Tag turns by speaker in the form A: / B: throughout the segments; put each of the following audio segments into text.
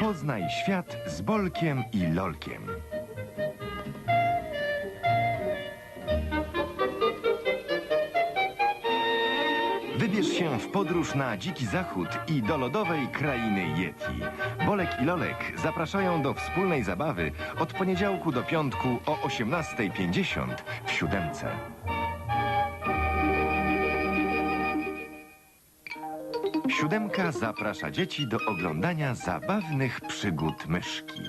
A: Poznaj świat z Bolkiem i Lolkiem. Wybierz się w podróż na dziki zachód i do lodowej krainy Yeti. Bolek i Lolek zapraszają do wspólnej zabawy od poniedziałku do piątku o 18.50 w siódemce. Siódemka zaprasza dzieci do oglądania zabawnych przygód myszki.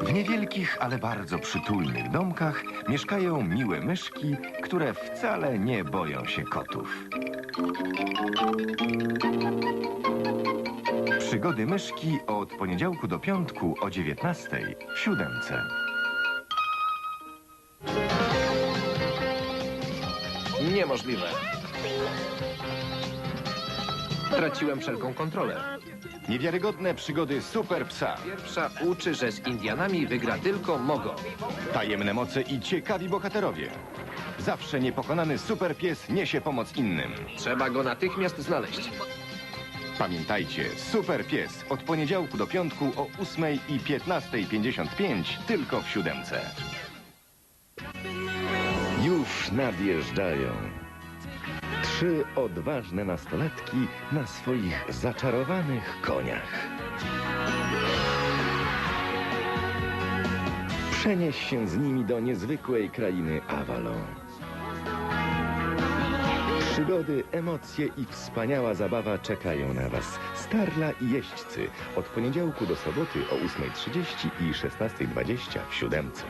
A: W niewielkich, ale bardzo przytulnych domkach mieszkają miłe myszki, które wcale nie boją się kotów. Przygody myszki od poniedziałku do piątku o 19.00 w siódemce.
B: Niemożliwe. Traciłem wszelką kontrolę.
A: Niewiarygodne przygody super psa.
B: Pierwsza uczy, że z Indianami wygra tylko Mogo.
A: Tajemne moce i ciekawi bohaterowie. Zawsze niepokonany super pies niesie pomoc innym.
B: Trzeba go natychmiast znaleźć.
A: Pamiętajcie, super pies od poniedziałku do piątku o 8 i 15.55 tylko w siódemce. Już nadjeżdżają. Trzy odważne nastolatki na swoich zaczarowanych koniach. Przenieś się z nimi do niezwykłej krainy Avalon. Przygody, emocje i wspaniała zabawa czekają na Was. Starla i jeźdźcy od poniedziałku do soboty o 8.30 i 16.20 w siódemce.